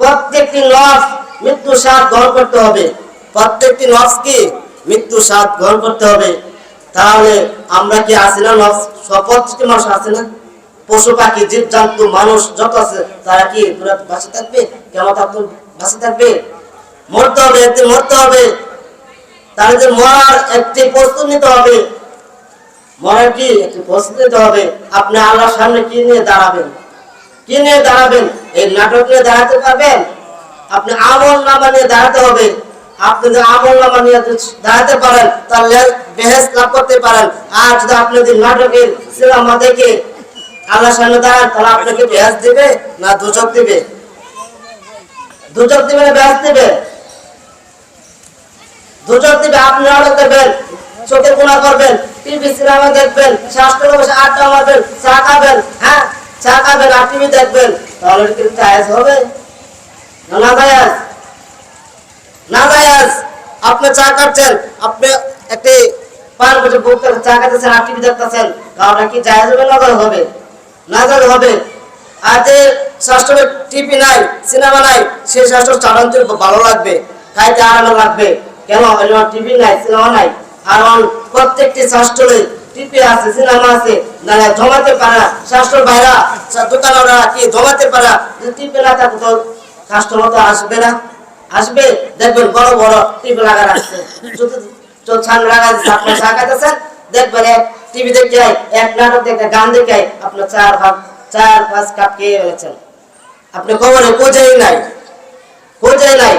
প্রত্যেকটি নফস মৃত্যু স্বাদ গ্রহণ করতে হবে। প্রত্যেকটি নফস কি? মৃত্যু স্বাদ গ্রহণ করতে হবে। তাহলে আমরা কি আছি না সব প্রত্যেকটি মানুষ আছে না? পশু পাখি জীব জন্তু মানুষ যত আছে, তারা কি বাঁচে থাকবে? কেমন থাকতো বাঁচে থাকবে? মরতে হবে, একদিন মরতে হবে। যে মরার একটি প্রস্তুত নিতে হবে। মরার কি একটি প্রস্তুত নিতে হবে? আপনি আল্লাহর সামনে কি নিয়ে দাঁড়াবেন? কি নিয়ে দাঁড়াবেন? এই নাটক নিয়ে দাঁড়াতে পারবেন? আপনি আমল নামা নিয়ে দাঁড়াতে হবে। আপনি যদি আমল নামা নিয়ে দাঁড়াতে পারেন, তাহলে বেহেস লাভ করতে পারেন। আর যদি আপনি যদি নাটকের সিনেমা দেখে আল্লাহর সামনে দাঁড়ান, তাহলে আপনাকে বেহেস দিবে না দুচক দিবে? দুচক দিবে না বেহেস দিবে? দুচক দিবে, আপনি অর্ডার দেবেন চোখে গুণা করবেন টিভি সিনেমা দেখবেন শ্বাসকরে বসে আড্ডা মারবেন, চা খাবেন হ্যাঁ? চা খাবেন আর টিভি দেখবেন, তাহলে কি জায়েজ হবে। না জায়েজ। না জায়েজ। আপনি চা খাচ্ছেন, আপনি একটি পান বসে বুক করে চা খাচ্ছেন আর টিভি দেখতেছেন, তাহলে কি জায়েজ হবে, না হবে? না হবে। আর যে শাস্ত্রের টিভি নাই, সিনেমা নাই, সেই শাস্ত্র চালাতে ভালো লাগবে, খাইতে আরাম লাগবে। কেন? টিভি নাই, সিনেমা নাই। কারণ প্রত্যেকটি শাস্ত্রে টিভি আছে, সিনেমা আছে না জমাতে পারা শাস্ত্র বাইরা দোকানরা কি জমাতে পারা না থাকে তো কাস্টমার তো আসবে না। আসবে, দেখবেন বড় বড় লাগা রাখছে। ছান লাগা আপনার সাকাতেছেন দেখবেন এক টিভি দেখে, এক নাটক দেখে, গান দেখে আপনার চার ভাগ, চার পাঁচ কাপ খেয়ে ফেলেছেন। আপনি কবরে কোজাই নাই কোজাই নাই।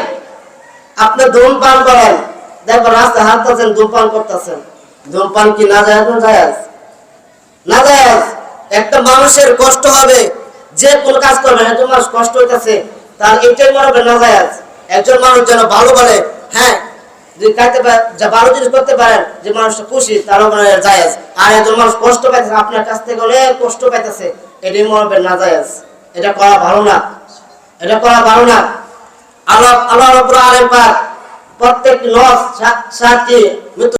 আপনি ধূমপান করেন দেখবেন রাস্তা হাঁটতেছেন, ধূমপান করতেছেন। ধূমপান কি না যায় না যায় না যায় একটা মানুষের কষ্ট হবে, যে কোন কাজ করবে, একজন মানুষ কষ্ট হইতেছে, তার এটাই মনে হবে না যায় একজন মানুষ যেন ভালো বলে হ্যাঁ যদি ভালো জিনিস করতে পারেন, যে মানুষটা খুশি, তারও মনে হয় জায়েজ। আর একজন মানুষ কষ্ট পাইতেছে, আপনার কাছ থেকে অনেক কষ্ট পাইতেছে, এটাই মনে হবে না জায়েজ। এটা করা ভালো না। এটা করা ভালো না। আল্লাহ আল্লাহ রব্বুল আলামিন প্রত্যেক লস মৃত্যু